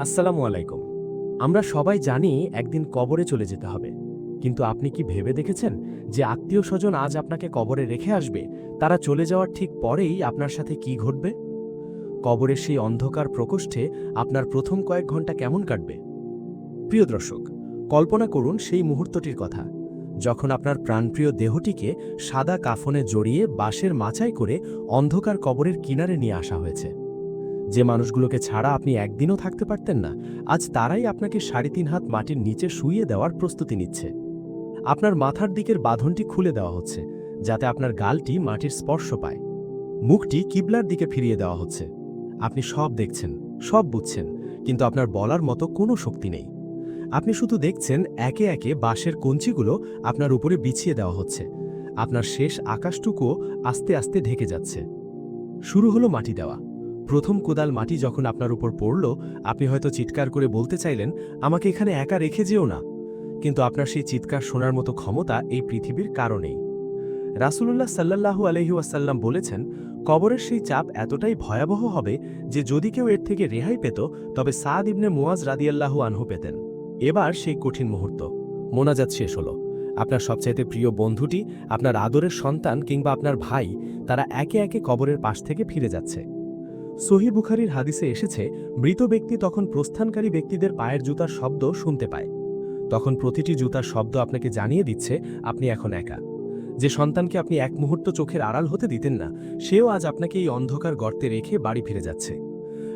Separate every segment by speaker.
Speaker 1: আসসালামু আলাইকুম। আমরা সবাই জানি একদিন কবরে চলে যেতে হবে। কিন্তু আপনি কি ভেবে দেখেছেন যে আত্মীয় স্বজন আজ আপনাকে কবরে রেখে আসবে? তারা চলে যাওয়ার ঠিক পরেই আপনার সাথে কি ঘটবে? কবরের সেই অন্ধকার প্রকোষ্ঠে আপনার প্রথম কয়েক ঘণ্টা কেমন কাটবে? প্রিয় দর্শক, কল্পনা করুন সেই মুহূর্তটির কথা। যখন আপনার প্রাণপ্রিয় দেহটিকে সাদা কাফনে জড়িয়ে বাঁশের মাচাই করে অন্ধকার কবরের কিনারে নিয়ে আসা হয়েছে। যে মানুষগুলোকে ছাড়া আপনি একদিনও থাকতে পারতেন না, আজ তারাই আপনাকে সাড়ে তিন হাত মাটির নিচে শুইয়ে দেওয়ার প্রস্তুতি নিচ্ছে। আপনার মাথার দিকের বাঁধনটি খুলে দেওয়া হচ্ছে, যাতে আপনার গালটি মাটির স্পর্শ পায়। মুখটি কিবলার দিকে ফিরিয়ে দেওয়া হচ্ছে। আপনি সব দেখছেন, সব বুঝছেন, কিন্তু আপনার বলার মতো কোনো শক্তি নেই। আপনি শুধু দেখছেন একে একে বাঁশের কঞ্চিগুলো আপনার উপরে বিছিয়ে দেওয়া হচ্ছে। আপনার শেষ আকাশটুকুও আস্তে আস্তে ঢেকে যাচ্ছে। শুরু হলো মাটি দেওয়া। প্রথম কোদাল মাটি যখন আপনার উপর পড়ল, আপনি হয়তো চিৎকার করে বলতে চাইলেন, আমাকে এখানে একা রেখে যেও না। কিন্তু আপনার সেই চিৎকার শোনার মতো ক্ষমতা এই পৃথিবীর কারণেই। রাসূলুল্লাহ সাল্লাল্লাহু আলহি ওয়াসাল্লাম বলেছেন, কবরের সেই চাপ এতটাই ভয়াবহ হবে যে যদি কেউ এর থেকে রেহাই পেত, তবে সাদ ইবনে মুয়াজ রাদিয়াল্লাহু আনহু পেতেন। এবার সেই কঠিন মুহূর্ত। মোনাজাত শেষ হলো। আপনার সবচাইতে প্রিয় বন্ধুটি, আপনার আদরের সন্তান কিংবা আপনার ভাই, তারা একে একে কবরের পাশ থেকে ফিরে যাচ্ছে। সহি বুখারির হাদিসে এসেছে, মৃত ব্যক্তি তখন প্রস্থানকারী ব্যক্তিদের পায়ের জুতার শব্দ শুনতে পায়। তখন প্রতিটি জুতার শব্দ আপনাকে জানিয়ে দিচ্ছে, আপনি এখন একা। যে সন্তানকে আপনি এক মুহূর্ত চোখের আড়াল হতে দিতেন না, সেও আজ আপনাকে এই অন্ধকার গর্তে রেখে বাড়ি ফিরে যাচ্ছে।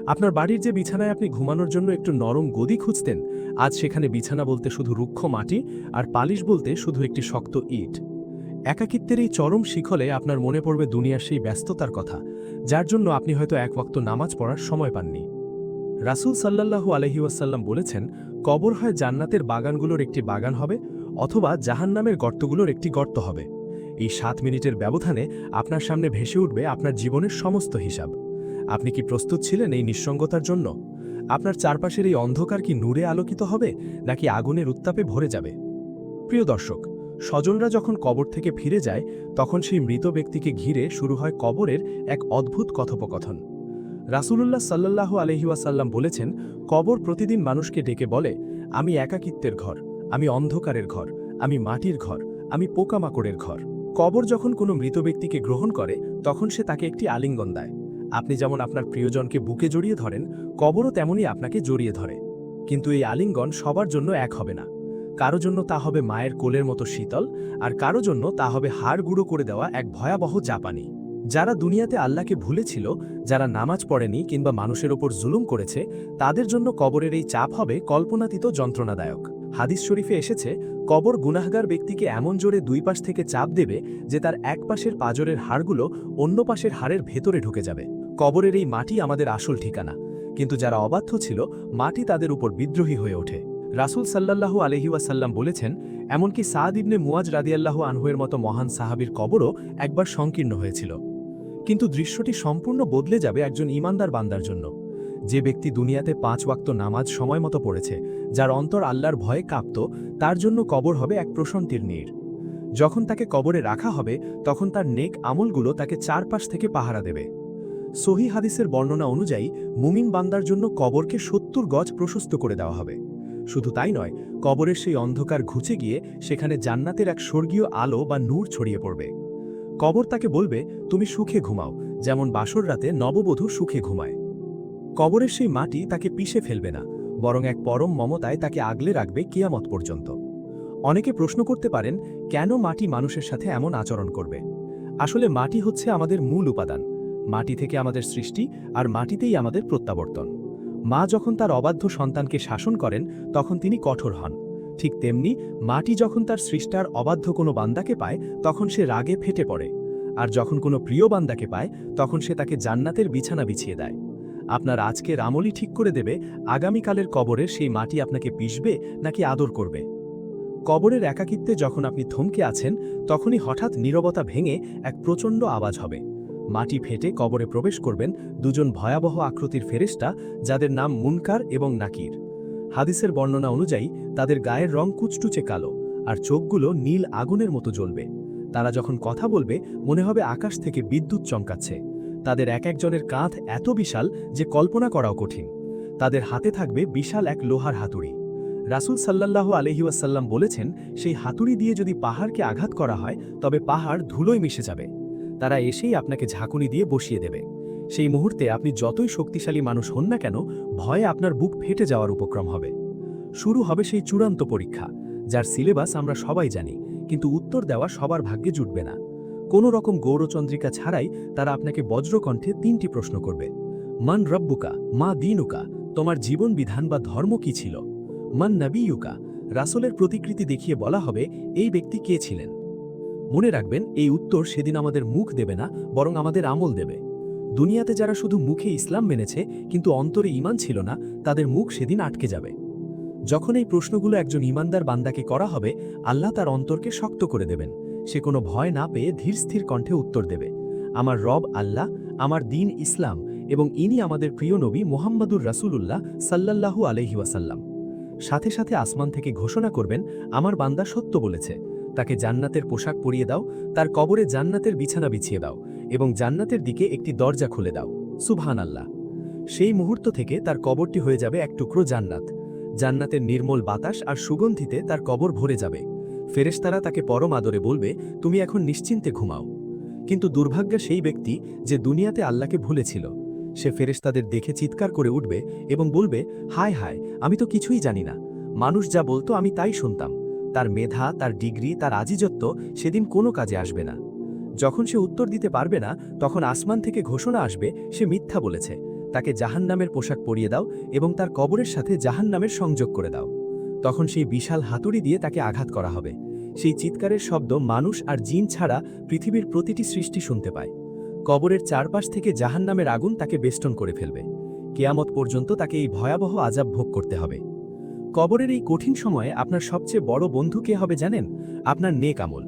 Speaker 1: আপনার বাড়ির যে বিছানায় আপনি ঘুমানোর জন্য একটু নরম গদি খুঁজতেন, আজ সেখানে বিছানা বলতে শুধু রুক্ষ মাটি আর পালিশ বলতে শুধু একটি শক্ত ইট। একাকিত্বের এই চরম শিখলে আপনার মনে পড়বে দুনিয়ার সেই ব্যস্ততার কথা যার জন্য আপনি হয়তো এক ওয়াক্ত নামাজ পড়ার সময় পাননি। রাসূল সাল্লাল্লাহু আলহি ওয়াসাল্লাম বলেছেন, কবর হয় জান্নাতের বাগানগুলোর একটি বাগান হবে অথবা জাহান্নামের গর্তগুলোর একটি গর্ত হবে। এই সাত মিনিটের ব্যবধানে আপনার সামনে ভেসে উঠবে আপনার জীবনের সমস্ত হিসাব। আপনি কি প্রস্তুত ছিলেন এই নিঃসঙ্গতার জন্য? আপনার চারপাশের এই অন্ধকার কি নূরে আলোকিত হবে নাকি আগুনের উত্তাপে ভরে যাবে? প্রিয় দর্শক স্বজনরা যখন কবর থেকে ফিরে যায়, তখন সেই মৃত ব্যক্তিকে ঘিরে শুরু হয় কবরের এক অদ্ভুত কথোপকথন। রাসূলুল্লাহ সাল্লাল্লাহু আলহিউসাল্লাম বলেছেন, কবর প্রতিদিন মানুষকে ডেকে বলে, আমি একাকিত্বের ঘর, আমি অন্ধকারের ঘর, আমি মাটির ঘর, আমি পোকামাকড়ের ঘর। কবর যখন কোনো মৃত ব্যক্তিকে গ্রহণ করে, তখন সে তাকে একটি আলিঙ্গন দেয়। আপনি যেমন আপনার প্রিয়জনকে বুকে জড়িয়ে ধরেন, কবরও তেমনই আপনাকে জড়িয়ে ধরে। কিন্তু এই আলিঙ্গন সবার জন্য এক হবে না। কারও জন্য তা হবে মায়ের কোলের মতো শীতল, আর কারও জন্য তা হবে হাড় গুঁড়ো করে দেওয়া এক ভয়াবহ জাপানি। যারা দুনিয়াতে আল্লাহকে ভুলেছিল, যারা নামাজ পড়েনি কিংবা মানুষের ওপর জুলুম করেছে, তাদের জন্য কবরের এই চাপ হবে কল্পনাতীত যন্ত্রণাদায়ক। হাদিস শরীফে এসেছে, কবর গুনাহগার ব্যক্তিকে এমন জোরে দুই পাশ থেকে চাপ দেবে যে তার এক পাশের পাজরের হাড়গুলো অন্য পাশের হাড়ের ভেতরে ঢুকে যাবে। কবরের এই মাটি আমাদের আসল ঠিকানা। কিন্তু যারা অবাধ্য ছিল, মাটি তাদের উপর বিদ্রোহী হয়ে ওঠে। রাসূল সাল্লাল্লাহু আলহি ওয়াসাল্লাম বলেছেন, এমনকি সাদ ইবনে মুয়াজ রাদিয়াল্লাহু আনহুয়ের মতো মহান সাহাবীর কবরও একবার সংকীর্ণ হয়েছিল। কিন্তু দৃশ্যটি সম্পূর্ণ বদলে যাবে একজন ইমানদার বান্দার জন্য। যে ব্যক্তি দুনিয়াতে পাঁচ ওয়াক্ত নামাজ সময় মতো পড়েছে, যার অন্তর আল্লাহর ভয়ে কাঁপত, তার জন্য কবর হবে এক প্রশান্তির নীড় যখন তাকে কবরে রাখা হবে, তখন তার নেক আমলগুলো তাকে চারপাশ থেকে পাহারা দেবে। সহি হাদিসের বর্ণনা অনুযায়ী, মুমিন বান্দার জন্য কবরকে সত্তর গজ প্রশস্ত করে দেওয়া হবে। শুধু তাই নয়, কবরের সেই অন্ধকার ঘুচে গিয়ে সেখানে জান্নাতের এক স্বর্গীয় আলো বা নূর ছড়িয়ে পড়বে। কবর তাকে বলবে, তুমি সুখে ঘুমাও। যেমন বাসর রাতে নববধূ সুখে ঘুমায়। কবরের সেই মাটি তাকে পিষে ফেলবে না, বরং এক পরম মমতায় তাকে আগলে রাখবে কিয়ামত পর্যন্ত। অনেকে প্রশ্ন করতে পারেন, কেন মাটি মানুষের সাথে এমন আচরণ করবে? আসলে মাটি হচ্ছে আমাদের মূল উপাদান। মাটি থেকে আমাদের সৃষ্টি, আর মাটিতেই আমাদের প্রত্যাবর্তন। মা যখন তার অবাধ্য সন্তানকে শাসন করেন, তখন তিনি কঠোর হন। ঠিক তেমনি মাটি যখন তার সৃষ্টার অবাধ্য কোনো বান্দাকে পায়, তখন সে রাগে ফেটে পড়ে। আর যখন কোনো প্রিয় বান্দাকে পায়, তখন সে তাকে জান্নাতের বিছানা বিছিয়ে দেয়। আপনার আজকের আমলই ঠিক করে দেবে, আগামীকালের কবরের সেই মাটি আপনাকে পিষবে নাকি আদর করবে? কবরের একাকিত্বে যখন আপনি থমকে আছেন, তখনই হঠাৎ নীরবতা ভেঙে এক প্রচণ্ড আওয়াজ হবে। মাটি ফেটে কবরে প্রবেশ করবেন দুজন ভয়াবহ আকৃতির ফেরেস্টা যাদের নাম মুনকার এবং নাকির। হাদিসের বর্ণনা অনুযায়ী, তাদের গায়ের রং কুচটুচে কালো আর চোখগুলো নীল আগুনের মতো জ্বলবে। তারা যখন কথা বলবে, মনে হবে আকাশ থেকে বিদ্যুৎ চমকাচ্ছে। তাদের এক একজনের কাঁধ এত বিশাল যে কল্পনা করাও কঠিন। তাদের হাতে থাকবে বিশাল এক লোহার হাতুড়ি। রাসূল সাল্লাল্লাহু আলহি ওয়াসাল্লাম বলেছেন, সেই হাতুড়ি দিয়ে যদি পাহাড়কে আঘাত করা হয়, তবে পাহাড় ধুলোয় মিশে যাবে। তারা এসেই আপনাকে ঝাঁকুনি দিয়ে বসিয়ে দেবে। সেই মুহূর্তে আপনি যতই শক্তিশালী মানুষ হন না কেন, ভয়ে আপনার বুক ফেটে যাওয়ার উপক্রম হবে। শুরু হবে সেই চূড়ান্ত পরীক্ষা, যার সিলেবাস আমরা সবাই জানি, কিন্তু উত্তর দেওয়া সবার ভাগ্যে জুটবে না। কোনো রকম গৌরচন্দ্রিকা ছাড়াই তারা আপনাকে বজ্রকণ্ঠে তিনটি প্রশ্ন করবে। মান রব্বুকা, মা দিনুকা, তোমার জীবন বিধান বা ধর্ম কি ছিল? মান নবীয়ুকা, রাসলের প্রতিকৃতি দেখিয়ে বলা হবে, এই ব্যক্তি কে ছিলেন? মনে রাখবেন, এই উত্তর সেদিন আমাদের মুখ দেবে না, বরং আমাদের আমল দেবে। দুনিয়াতে যারা শুধু মুখে ইসলাম মেনেছে, কিন্তু অন্তরে ইমান ছিল না, তাদের মুখ সেদিন আটকে যাবে। যখন এই প্রশ্নগুলো একজন ইমানদার বান্দাকে করা হবে, আল্লাহ তার অন্তরকে শক্ত করে দেবেন। সে কোনো ভয় না পেয়ে ধীর স্থির কণ্ঠে উত্তর দেবে, আমার রব আল্লাহ, আমার দিন ইসলাম, এবং ইনি আমাদের প্রিয় নবী মোহাম্মদুর রাসূলুল্লাহ সাল্লাল্লাহু আলহি ওয়াসাল্লাম। সাথে সাথে আসমান থেকে ঘোষণা করবেন, আমার বান্দা সত্য বলেছে তাকে জান্নাতের পোশাক পরিয়ে দাও, তার কবরে জান্নাতের বিছানা বিছিয়ে দাও এবং জান্নাতের দিকে একটি দরজা খুলে দাও। সুবহান আল্লাহ সেই মুহূর্ত থেকে তার কবরটি হয়ে যাবে এক টুকরো জান্নাত। জান্নাতের নির্মল বাতাস আর সুগন্ধিতে তার কবর ভরে যাবে। ফেরেশতারা তাকে পরম আদরে বলবে, তুমি এখন নিশ্চিন্তে ঘুমাও। কিন্তু দুর্ভাগ্য সেই ব্যক্তি যে দুনিয়াতে আল্লাহকে ভুলেছিল, সে ফেরেশতাদের দেখে চিৎকার করে উঠবে এবং বলবে, হায় হায়, আমি তো কিছুই জানি না। মানুষ যা বলতো আমি তাই শুনতাম। তার মেধা, তার ডিগ্রি, তার আজিজত্ব সেদিন কোনো কাজে আসবে না। যখন সে উত্তর দিতে পারবে না, তখন আসমান থেকে ঘোষণা আসবে, সে মিথ্যা বলেছে। তাকে জাহান্নামের পোশাক পরিয়ে দাও এবং তার কবরের সাথে জাহান্নামের সংযোগ করে দাও। তখন সেই বিশাল হাতুড়ি দিয়ে তাকে আঘাত করা হবে। সেই চিৎকারের শব্দ মানুষ আর জিন ছাড়া পৃথিবীর প্রতিটি সৃষ্টি শুনতে পায়। কবরের চারপাশ থেকে জাহান্নামের আগুন তাকে বেষ্টন করে ফেলবে। কেয়ামত পর্যন্ত তাকে এই ভয়াবহ আজাব ভোগ করতে হবে। কবরের এই কঠিন সময়ে আপনার সবচেয়ে বড় বন্ধু কে হবে জানেন? আপনার নেক আমল।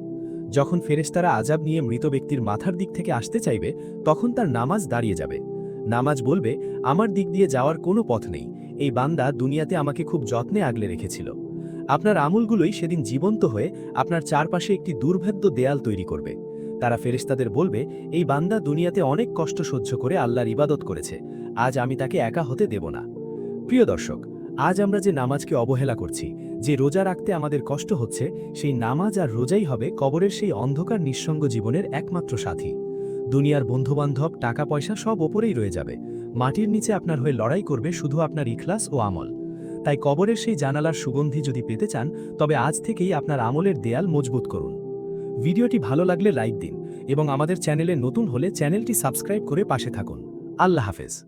Speaker 1: যখন ফেরেশতারা আজাব নিয়ে মৃত ব্যক্তির মাথার দিক থেকে আসতে চাইবে, তখন তার নামাজ দাঁড়িয়ে যাবে। নামাজ বলবে, আমার দিক দিয়ে যাওয়ার কোনো পথ নেই। এই বান্দা দুনিয়াতে আমাকে খুব যত্নে আগলে রেখেছিল। আপনার আমলগুলোই সেদিন জীবন্ত হয়ে আপনার চারপাশে একটি দুর্ভেদ্য দেয়াল তৈরি করবে। তারা ফেরেশতাদের বলবে, এই বান্দা দুনিয়াতে অনেক কষ্ট সহ্য করে আল্লাহর ইবাদত করেছে। আজ আমি তাকে একা হতে দেব না। প্রিয় দর্শক আজ আমরা যে নামাজকে অবহেলা করছি, যে রোজা রাখতে আমাদের কষ্ট হচ্ছে, সেই নামাজ আর রোজাই হবে কবরের সেই অন্ধকার নিঃসঙ্গ জীবনের একমাত্র সাথী। দুনিয়ার বন্ধুবান্ধব টাকা পয়সা সব ওপরেই রয়ে যাবে। মাটির নিচে আপনার হয়ে লড়াই করবে শুধু আপনার ইখলাস ও আমল। তাই কবরের সেই জানালার সুগন্ধি যদি পেতে চান, তবে আজ থেকেই আপনার আমলের দেয়াল মজবুত করুন। ভিডিওটি ভালো লাগলে লাইক দিন এবং আমাদের চ্যানেলে নতুন হলে চ্যানেলটি সাবস্ক্রাইব করে পাশে থাকুন। আল্লাহ হাফেজ।